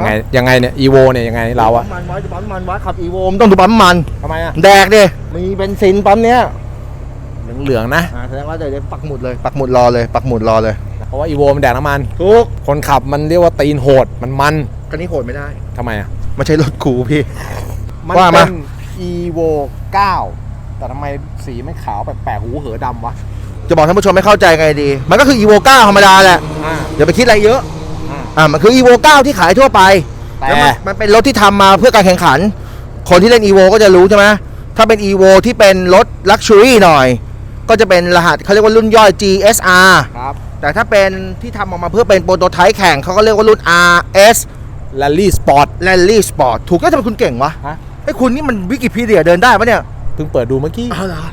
ยังไงยังไงเนี่ยอีโวเนี่ยยังไงเราอะปั๊มมันไว้ดูปั๊มมันไว้ขับอีโวมนต้องดูปั๊มมันทำไมอะแดกดิมีเบนซินปั๊มเนี้ยเหลืองๆนะอ่าแสดงว่าเดี๋ยวปักหมุดเลยปักหมุดรอเลยปักหมุดรอเลยเพราะว่าอีโวมันแดกน้ำมันทุกคนขับมันเรียกว่าตีนโหดมันมันคันนี้โหดไม่ได้ทำไมอะไม่ใช่รถกูพี่มันว่าเป็มาน evo 9แต่ทำไมสีไม่ขาวแปลกๆหูเหอดำวะจะบอกท่านผู้ชมไม่เข้าใจไงดี มันก็คืออีโว9ธรรมดาแหละอ่าอย่าไปคิดอะไรเยอะ อ่าอ่ามันคืออีโว9ที่ขายทั่วไปแต่แล้วมันมันเป็นรถที่ทำมาเพื่อการแข่งขัน คนที่เล่น EVO ก็จะรู้ใช่ไหมถ้าเป็น EVO ที่เป็นรถ Luxury หน่อย ก็จะเป็นรหัสเขาเรียกว่ารุ่นย่อย GSR ครับแต่ถ้าเป็นที่ทำออกมาเพื่อเป็นโปรโตไทป์แข่งเขาก็เรียกว่ารุ่น RS Rally Sport Rally Sport ถูกก็ทำไมคุณเก่งวะฮะ ไอ้คุณนี่มันวิกิพีเดียเดินได้ปะเนี่ย เพิ่งเปิดดูเมื่อกี้อ้าวเหรอ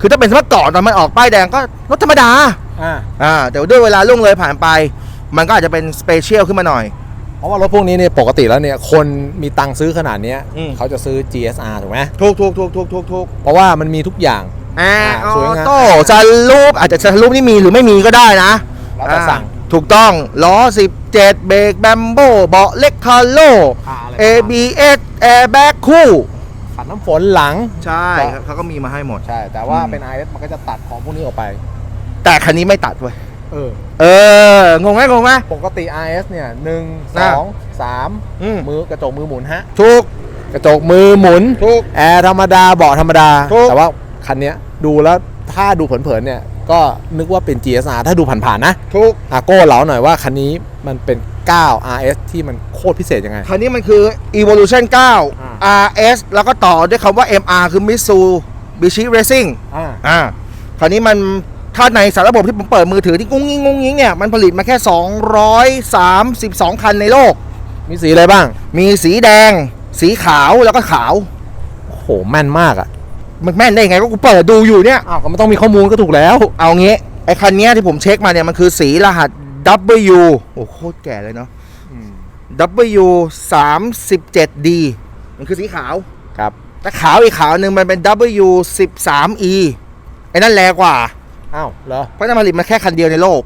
คือถ้าเป็นสมัยก่อนตอนมันออกป้ายแดงก็รถธรรมดา อ่า อ่าแต่ด้วยเวลาล่วงเลยผ่านไป มันก็อาจจะเป็นสเปเชียลขึ้นมาหน่อย เพราะว่ารถพวกนี้เนี่ยปกติแล้วเนี่ยคนมีตังค์ซื้อขนาดเนี้ยอืม เขาจะซื้อ GSR ถูกไหมถูกถูกถูกถูกถูกถูกเพราะว่ามันมีทุกอย่างแอร์อสวยองามโต้ซันรูปอาจจะซันรูปนี่มีหรือไม่มีก็ได้นะแล้วแต่สั่ง อ่าถูกต้องล้อ 17 เบรกแบมโบเบาะเล็กคาร์โลอ่าอะไร ABS แอร์แบ็กคู่ขันน้ำฝนหลัง ใช่ก็ครับเขาก็มีมาให้หมด ใช่ แต่ว่าอืม เป็น IS มันก็จะตัดของพวกนี้ออกไป แต่คันนี้ไม่ตัดเว้ย เออ เอองงไหมงงไหม ปกติ IS เนี่ยหนึ่งสอะองสามอืม มือกระจกมือหมุนฮะ ถูก กระจกมือหมุน ถูก แอร์ธรรมดาเบาะธรรมดา ถูก แต่ว่าคันเนี้ยดูแล้วถ้าดูเผินๆเนี่ย ก็นึกว่าเป็น GSR ถ้าดูผ่านๆนะถูก อาโก้เหลาหน่อยว่าคันนี้มันเป็น 9 RS ที่มันโคตรพิเศษยังไง คันนี้มันคือ Evolution 9 RS แล้วก็ต่อด้วยคำว่า MR คือ Mitsubishi Racing อ่า อ่าคราวนี้มัน ถ้าในสารระบบที่ผมเปิดมือถือที่กุ้งงิ้งกุ้งงิ้งเนี่ย มันผลิตมาแค่ 232 คันในโลก มีสีอะไรบ้าง มีสีแดง สีขาวแล้วก็ขาว โอ้โห แม่นมากอะ มันแม่นได้ไงก็กูเปิดดูอยู่เนี่ย อ้าวก็ไม่ต้องมีข้อมูลก็ถูกแล้ว เอางี้ ไอ้คันเนี้ยที่ผมเช็คมาเนี่ย มันคือสีรหัส W โอ้โคตรแก่เลยเนาะ W 3 7 D มันคือสีขาวครับแต่ขาวอีกขาวหนึ่งมันเป็น W 1 3 E ไอ้นั่นแรงกว่า อ้าวเหรอ เพราะนั่นผลิตมาแค่คันเดียวในโลก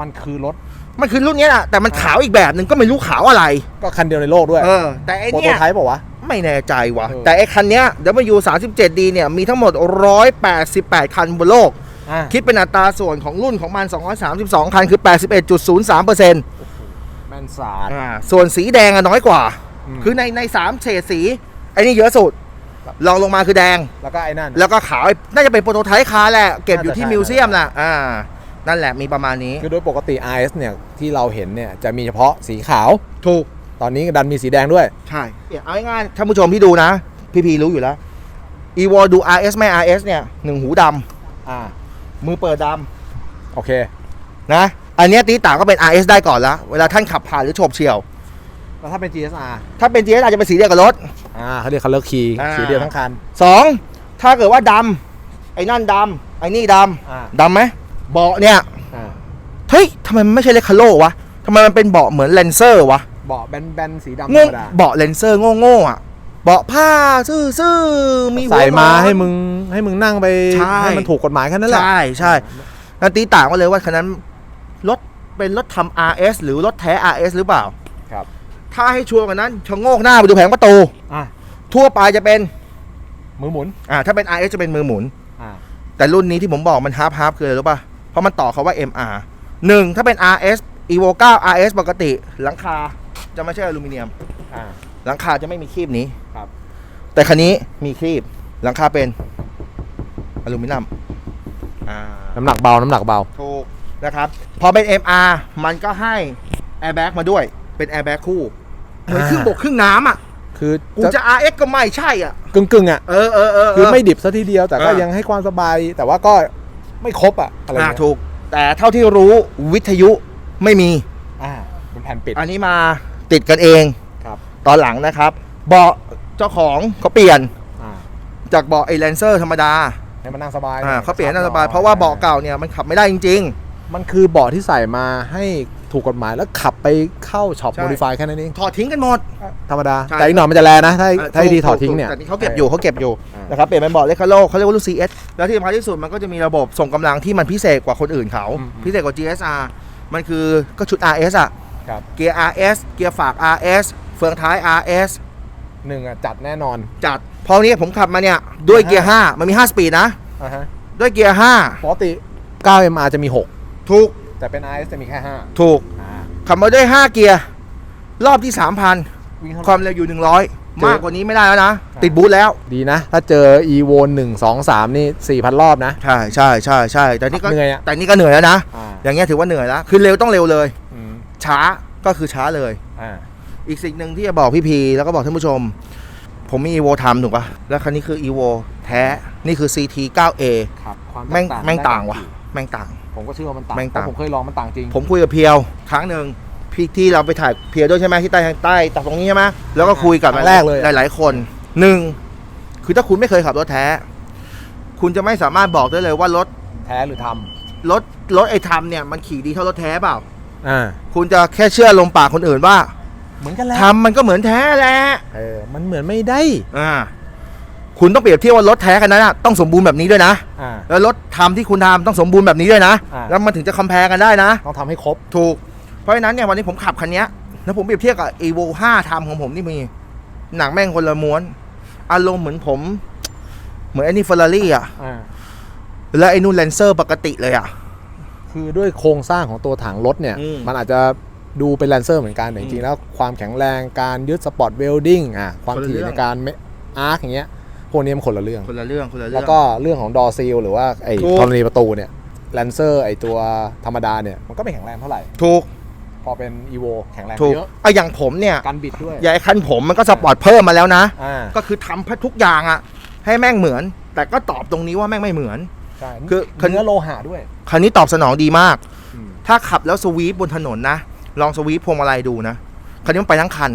มันคือรถ มันคือรุ่นเนี้ยแหละแต่มันขาวอีกแบบหนึ่งก็ไม่รู้ขาวอะไร ก็คันเดียวในโลกด้วยเออ แต่ไอ้โปรโตเนี้ยไทป์เปล่าวะ ไม่แน่ใจว่ะ เออ แต่ไอ้คันเนี้ย W 3 7 D เนี่ยมีทั้งหมด 188 คันบนโลก อ่าคิดเป็นอัตราส่วนของรุ่นของมัน 232 คันคือ 81.03%อแม่นสาด่าส่วนสีแดงอะน้อยกว่าอืมคือในในสามเฉดสีไอ้นี่เยอะสุด ลองลงมาคือแดง แล้วก็ไอ้นั่น แล้วก็ขาวน่าจะเป็นโปรโตไทป์คาร์แหละเก็บอยู่ที่น่าจะใช่มิวเซียมแหละอ่า นั่นแหละมีประมาณนี้คือโดยปกติ RS เนี่ยที่เราเห็นเนี่ยจะมีเฉพาะสีขาว ถูก ตอนนี้ดันมีสีแดงด้วย ใช่เนี่ยเอาง่ายๆท่านผู้ชมที่ดูนะ พี่พีรู้อยู่แล้ว e v o ดู RS ไม่ RS เนี่ยหนึ่งหูดอ่าำมือเปิดดโอเคำนะ อันเนี้ยตีต่างก็เป็น RS ได้ก่อนละเวลาท่านขับผ่านหรือโฉบเฉี่ยวแล้วถ้าเป็น GSR ถ้าเป็น GS อาจจะเป็นสีเดียวกับรถ อ่าเขาเรียก color key อ่า สีเดียวทั้งคัน สองถ้าเกิดว่าดำไอ้นั่นดำไอ้นี่ดอ่าำดำไหมเบาะเนี่ยอ่าเฮ้ยทำไมมันไม่ใช่เลคคาโลวะทำไมมันเป็นเบาะเหมือนเลนเซอร์วะเบาะแบนๆสีดำธรโง่รมดาเบาะเลนเซอร์โง่ๆอะเบาะผ้าซื่อๆมีหัว ใส่มาล้อให้มึงให้มึงนั่งไปใช่ ให้มันถูกกฎหมายแค่นั้นแหละ ใช่ใช่นั่นตีต่างกันเลยว่าคันนั้นรถเป็นรถทำ RS หรือรถแท้ RS หรือเปล่าครับ ถ้าให้ชัวร์กันนั้นชะโงกหน้าไปดูแผงประตูอะทั่วไปจะเป็นมือหมุนอ่าถ้าเป็น RS จะเป็นมือหมุน อ่าแต่รุ่นนี้ที่ผมบอกมันฮาร์ฟฮาร์ฟคืออะไรรู้ป่ะเพราะมันต่อเขาว่า MR หนึ่งถ้าเป็น RS Evo 9 RS ปกติ หลังคาจะไม่ใช่อลูมิเนียม อ่า หลังคาจะไม่มีครีบนี้ครับ แต่คันนี้มีครีบหลังคาเป็นอลูมิเนียมอ่าน้ำหนักเบา น้ำหนักเบา ถูกนะครับ พอเป็น MR มันก็ให้แอร์แบ็กมาด้วย เป็นแอร์แบ็กคู่เหมือนอ่าครึ่งบกครึ่งน้ำอะ คือกูจะ RS ก็ไม่ใช่อะกึ่งกึ่งๆอะเออเออเออคือไม่ดิบซะทีเดียวแต่ก็อ่ายัยังให้ความสบาย แต่ว่าก็ไม่ครบอะอะไรอ่าเงี้ยถูก แต่เท่าที่รู้วิทยุไม่มีอ่าเป็นแผ่นปิด อันนี้มาติดกันเองครับ ตอนหลังนะครับ เบาะเจ้าของเขาเปลี่ยนอ่าจากเบาะไอแลนเซอร์ธรรมดาให้มันนั่งสบายอ่าเขาเปลี่ยนให้นั่งสบายเพราะว่าเบาะเก่าเนี่ยมันขับไม่ได้จริงมันคือเบาะที่ใส่มาให้ ถูกกฎหมายแล้วขับไปเข้าช็อปใช่ โมดิฟายแค่นั้นเองๆถอดทิ้งกันหมด ธรรมดา ใช่ แต่อีกหน่อยมันจะแลนะ ถ้าถ้าให้ดีถอดทิ้งเนี่ยแต่นี่เขาเก็บอยู่เขาเก็บอยู่อ่านนะครับเปลี่ยนเป็นเบาะเลคาโลเขาเรียกว่ารุ่น CS แล้วที่สำคัญที่สุดมันก็จะมีระบบส่งกำลังที่มันพิเศษกว่าคนอื่นเขา พิเศษกว่า GSR มันคือก็ชุด RS อะครับเกียร์ RS เกียร์ฝาก RS เฟืองท้าย RS หนึ่งอะจัดแน่นอนจัดพอนี้ผมขับมาเนี่ยด้วยเกียร์5มันมี5สปีดนะ อ่าฮะด้วยเกียร์ปกติ 9MR จะมี5ถูก6 แต่เป็น RS จะมีแค่5ถูกอ่าขับมาด้วย5เกียร์ รอบที่ 3,000 วิ่งเท่าไหควาร่มเร็วอยู่ 100 มากกว่านี้ไม่ได้แล้วนะ ติดบูทแล้ว ดีนะ ถ้าเจอ EVO 1 2 3 นี่ 4,000 รอบนะ ใช่ใช่ใช่ใช่แต่นี่ก็เหนื่อยอะ แต่นี่ก็เหนื่อยแล้วนะ อ่าอย่างเงี้ยถือว่าเหนื่อยแล้ว คือเร็วต้องเร็วเลย อืมช้าก็คือช้าเลย อ่าอีกสิ่งหนึ่งที่จะบอกพี่พีแล้วก็บอกท่านผู้ชม ผมมี evo ทำถูกปะแล้วคันนี้คือ evo แท้ นี่คือ ct 9a ครับความแม่งตกแม่งต่างว่ะได้แม่งต่าง ผมก็เชื่อว่ามันต่างแม่งต่าง เพระผมเคยลองมันต่างจริงผมคุยกับเพียวครั้งหนึ่งพี่ที่เราไปถ่ายเพียวด้วยใช่ไหมที่ใต้ทางใต้ตักตรงนี้ใช่ไหมแล้วก็คุยกับครั้งแรกเลยหลาย ๆ คนหนึ่งคือถ้าคุณไม่เคยขับรถแท้ คุณจะไม่สามารถบอกได้เลยว่ารถแท้หรือทรถรถไอ้ทำเนี่ยมันขี่ดีเท่ารถแท้เปล่าำอ่าคุณจะแค่เชื่อลมปากคนอื่นว่าเหมือนกันแหละทำมันก็เหมือนแท้แหละเออมันเหมือนไม่ได้ อ่า คุณต้องเปรียบเทียบว่ารถแท้กันนั้นอะต้องสมบูรณ์แบบนี้ด้วยนะ อ่า แล้วรถทำที่คุณทำต้องสมบูรณ์แบบนี้ด้วยนะ อ่า แล้วมันถึงจะคอมเพลกันได้นะ ต้องทำให้ครบ ถูก เพราะฉะนั้นเนี่ยวันนี้ผมขับคันเนี้ยแล้วผมเปรียบเทียบกับ evo 5ทำของผมที่มี หนังแม่งคนละม้วน อารมณ์เหมือนผม เหมือนไอ้นี่เฟอร์รารี่อะอ่า แล้วไอ้นู่นแลนเซอร์ปกติเลยอะคือด้วยโครงสร้างของตัวถังรถเนี่ย อืมมันอาจจะดูเป็นแลนเซอร์เหมือนกันแต่จริงๆแล้วความแข็งแรงการยึดสปอร์ตเวลดิ้งอะความคนละถี่เรื่องในการอาร์คอย่างเงี้ย พวกนี้มันคนละเรื่อง คนละเรื่องคนละเรื่แล้อง วก็เรื่องของดอซีลหรือว่าไอ้ถูก ธรณีประตูเนี่ยแลนเซอร์ไอ้ตัวธรรมดาเนี่ยมันก็ไม่แข็งแรงเท่าไหร่ ถูกพอเป็น EVO แข็งแรงถูกเยอะเอาอย่างผมเนี่ยกันบิดด้วยอย่างไอ้คันผมมันก็สปอร์ตเพิ่มมาแล้วนะ อ่าก็คือทำให้ทุกอย่างอะให้แม่งเหมือน แต่ก็ตอบตรงนี้ว่าแม่งไม่เหมือน ใช่คือคันเนื้อโลหะด้วยคันนี้ตอบสนองดีมาก อืมถ้าขับแล้วสวีปบนถนนนะ ลองสวีปพวงมาลัยดูนะคันนี้มันไปทั้งคัน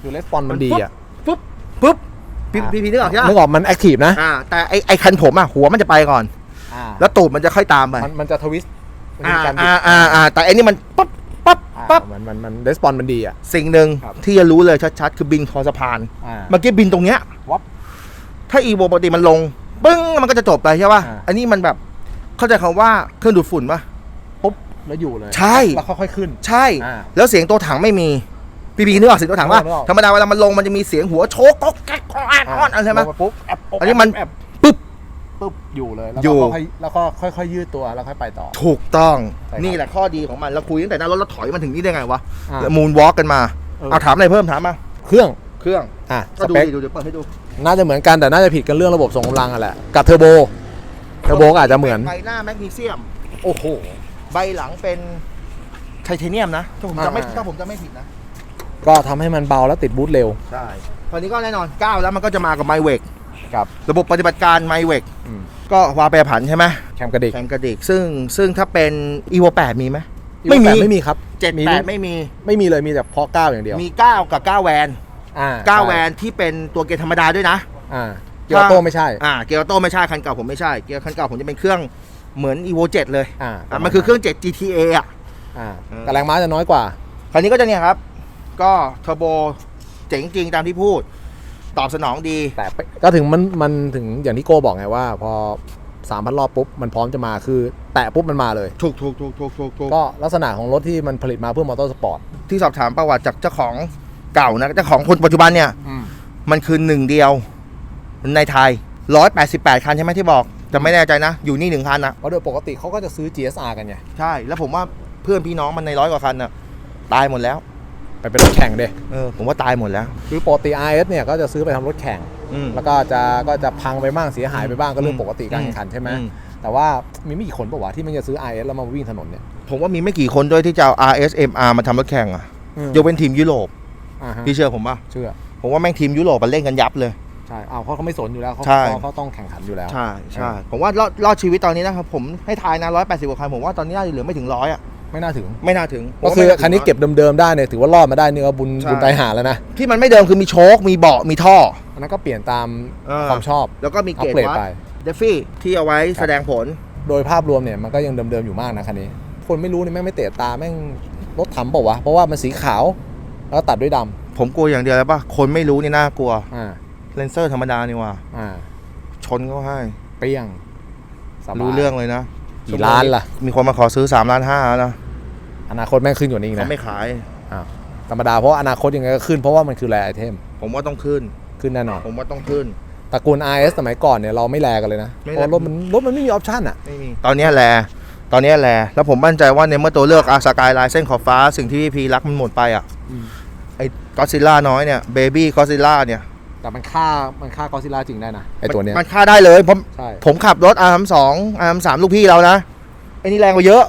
คือレスปอนมันดีอะ ปุ๊บปุ๊บ พี่พี่พี่นึกออกใช่ไหมนึกออกมันแอคทีฟนะ อ่า แต่ไอไอคันผมอะหัวมันจะไปก่อน อ่าแล้วตูดมันจะค่อยตามไปมันมันจะทวิสต์มันอ่ามีการบิดอ่าอ่าอ่าแต่อันนี้มันปั๊บปั๊บอ่าปั๊บมันมันมันレスปอนมันดีอะ สิ่งหนึ่งครับ ที่จะรู้เลยชัดๆ คือบินคอสะพาน อ่า เมื่อกี้บินตรงเนี้ย วับ ถ้าอีโวปกติมันลง ปึ้งมันก็จะจบไปใช่ป่ะ อ่า อันนี้มันแบบ เข้าใจคำว่าเครื่องดูดฝุ่นป่ะ ปุ๊บ แล้วอยู่เลย ใช่ แล้วค่อยๆขึ้น ใช่ อ่า แล้วเสียงตัวถังไม่มี พี่บีนึกออกเสียงตัวถังว่านึกออก ธรรมดาเวลามันลงมันจะมีเสียงหัวโชกก๊อกแก๊กก๊อกแอ๊กก๊อกอะไรใช่ไหม ลงาปุ๊บแอบปุ๊บอันนี้มันแอบปึ๊บปุ๊บอยู่เลยแล้วอยู่ ก็ค่อยแล้วก็ค่อยๆยืดตัวแล้วค่อยไปต่อ ถูกต้องใช่ครับนี่แหละข้อดีของมันเราคุยตั้งแต่หน้ารถเราถอยมาถึงนี่ได้ไงวะอ่าแล้วมูนวอล์กกันมาเออ เอาถามอะไรเพิ่มถามมาเครื่องเครื่องอะก็สดูเปคดิดูเดี๋ยวเปิดให้ดูน่าจะเหมือนกันแต่น่าจะผิดกันเรื่องระบบส่งกำลังอะแหละกับเทอร์โบเทอร์โบก็อาจจะเหมือนใบหน้าแมกนีเซียม โอ้โห ใบหลังเป็นไทเทเนียมนะถ้าผมจะไม่อ่า ถ้าผมจะไม่ผิดนะ ก็ทำให้มันเบาแล้วติดบูทเร็ว ใช่ตอนนี้ก็แน่นอนก้าวแล้วมันก็จะมากับไมเวกกับ ระบบปฏิบัติการไมเวกอืม ก็วาแปรผันใช่ไหมแคมกระดิกแข่งกระดิกซึ่งซึ่งถ้าเป็น evo 8มีไหม ไม่ไม่มีมี ไม่มีครับ7มี8ไม่มี ไม่มีเลยมีแต่เพาะก้าวอย่างเดียวมี 9 กับ 9 แวนอ่า9แวนที่เป็นตัวเกียร์ธรรมดาด้วยนะ อ่าเกียร์ออโต้ไม่ใช่อ่าเกียร์ออโต้ไม่ใช่คันเก่าผมไม่ใช่เกียร์คันเก่าผมจะเป็นเครื่องเหมือน evo 7 เลยอ่าอะมันคือเครื่อง 7 GTA อะ อ่าเออแต่แรงม้าจะน้อยกว่า คันนี้ก็จะเนี่ยครับ ก็เทอร์โบเจ๋งจริงตามที่พูด ตอบสนองดี แต่ไปก็ถึงมันมันถึงอย่างที่โก้บอกไงว่า พอสามพันรอบปุ๊บ มันพร้อมจะมาคือ แตะปุ๊บมันมาเลย ถูกถูกถูกถูกถูกถูกก็ลักษณะของรถที่มันผลิตมาเพื่อมอเตอร์สปอร์ตที่สอบถามประวัติจากเจ้าของเก่านะเจ้าของคนปัจจุบันเนี่ยมันคือหนึ่งเดียวในไทย 188 คันใช่ไหมที่บอกแต่ไม่แน่ใจนะ อยู่นี่หนึ่งคันนะเพราะโดยปกติเขาก็จะซื้อ GSR กันไง ใช่ แล้วผมว่าเพื่อนพี่น้องมันในร้อยกว่าคันน่ะตายหมดแล้ว ไปเป็นรถแข่งเด้เออผมว่าตายหมดแล้ว คือปกติ RS เนี่ยก็จะซื้อไปทำรถแข่ง อืม แล้วก็จะก็จะพังไปบ้างเสียหายไปบ้างก็เรื่องอืมปกติการแข่งขันใช่ไหมอืม แต่ว่ามีไม่กี่คนบอกว่าที่มันจะซื้อ RS แล้วมาวิ่งถนนเนี่ย ผมว่ามีไม่กี่คนด้วยที่จะเอา RSMR มาทำรถแข่งอะยกเป็นทีมยุโรปอ่าฮะพี่เชื่อผมป่ะ เชื่อผมว่าแม่งทีมยุโรปมันเล่นกันยับเลย ใช่อ้าวเพราะเขาไม่สนอยู่แล้วเขาใช่ เขาเขาต้องแข่งขันอยู่แล้ว ใช่ใช่ผมว่ารอดรอดชีวิตตอนนี้นะครับผมให้ทายนะ180กว่าคันผมว่าตอนนี้น่าจะเหลือไม่ถึงร้อยอะ ไม่น่าถึง ไม่น่าถึงก็คือคันนี้เก็บเดิมๆได้เนี่ยถือว่ารอดมาได้เนี่ยก็บุญใช่บุญไปหาแล้วนะที่มันไม่เดิมคือมีโชคมีเบาะมีท่ออันนั้นก็เปลี่ยนตามเออความชอบ แล้วก็มีอัเกปรดเกรดวัดไปเดฟฟี่ที่เอาไว้แสดงผล โดยภาพรวมเนี่ยมันก็ยังเดิมๆอยู่มากนะคันนี้ คนไม่รู้นี่แม่งไม่เตะตาแม่งรถถัมเปล่าวะเพราะว่ามันสีขาวแล้วตัดด้วยดผมกลัวอย่างเดียวเลยป่ะคนไม่รู้นี่น่ากลัวำอ่าเลนเซอร์ธรรมดานี่ว่าอ่าชนก็ให้เปรี้ยงสบายรู้เรื่องเลยนะ กี่ล้านล่ะ มีคนมาขอซื้อ3ล้านห้าแล้วนะอนาคตแม่งขึ้นกว่านี้อีกเขานะไม่ขายธรรมดาเพราะว่าอนาคตยังไงก็ขึ้นเพราะว่ามันคือแรไอเทมผมว่าต้องขึ้น ขึ้นแน่นอนผมว่าต้องขึ้น ตระกูล RS สมัยก่อนเนี่ยเราไม่แลกันเลยนะไม่เพแลราะรถมันรถมันไม่มีออปชั่นอะ ไม่มีตอนเนี้ยแลตอนเนี้ยแลแล้วผมมั่นใจว่าในเมื่อตัวเลือกอาสกายไลน์เส้นขอบฟ้าสิ่งที่พี่พีรักมันหมดไปอะอืม ไอ้ก็ซิล่าน้อยเนี่ยเบบี้ก็ซิล่าเนี่ย แต่มันฆ่ามันฆ่ากอซิล่าจริงได้นะไอตัวเนี้ยมันค่าได้เลยผมใช่ผมขับรถ R32 R33 ลูกพี่เรานะไอ้นี่แรงกว่าเยอะ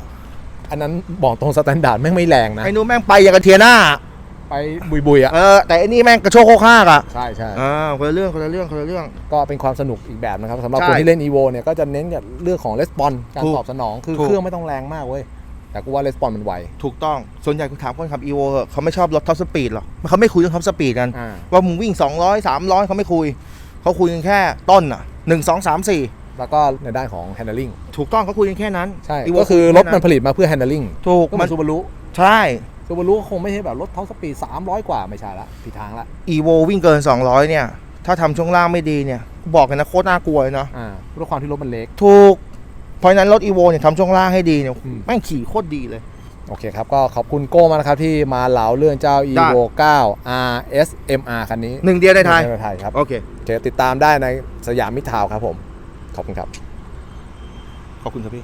อันนั้นบอกตรงสแตนดาร์ดแม่งไม่แรงนะไอ้นู้นแม่งไปอย่างกับเทียน่าไปบุยบุยๆอะเออแต่ไอ้นี่แม่งกระโชกโคกห้ากอะใช่ใช่อ่าคนละเรื่องคนละเรื่องคนละเรื่อง ก็เป็นความสนุกอีกแบบนะครับสำหรับใช่คนที่เล่น EVO เนี่ยก็จะเน้นกับเรื่องของレスปอนการถูกตอบสนองคือถูกเครื่องไม่ต้องแรงมากเว้ย แต่กูว่าレスปอนมันไว ถูกต้อง ส่วนใหญ่กูถามคนขับ EVO เหอะเขาไม่ชอบรถท็อปสปีดหรอกเขาไม่คุยเรื่องท็อปสปีดกัน อ่า ว่ามึงวิ่ง 200 300 เขาไม่คุย เขาคุยกันแค่ต้นอะ 1 2 3 4แล้วก็ในด้านของ handling ถูกต้องเขาคุยกันแค่นั้น ใช่ Evo ก็คือรถมันแค่ผลิตมาเพื่อ handling ถูกก็เหมัมันนซูบารุใช่ ซูบารุคงไม่ใช่แบบรถท็อปสปีด300 กว่าไม่ใช่ละผิดทางละ EVO วิ่งเกิน 200 เนี่ย ถ้าทำช่วงล่างไม่ดีเนี่ย บอกกันนะโคตรน่ากลัวเลยเนาะอ่าด้วยความที่รถมันเล็ก ถูก เพราะฉะนั้นรถ EVO เนี่ยทำช่วงล่างให้ดีเนี่ยอืมแม่งขี่โคตรดีเลย โอเคครับ ก็ขอบคุณโก้มากนะครับ ที่มาเหลาเรื่องเจ้า EVO 9 RSMR คันนี้หนึ่งเดียวในไทยในไทยครับโอเคโอเคติดตามได้ในสยามมิตรทาวน์ครับผม ขอบคุณครับ ขอบคุณครับพี่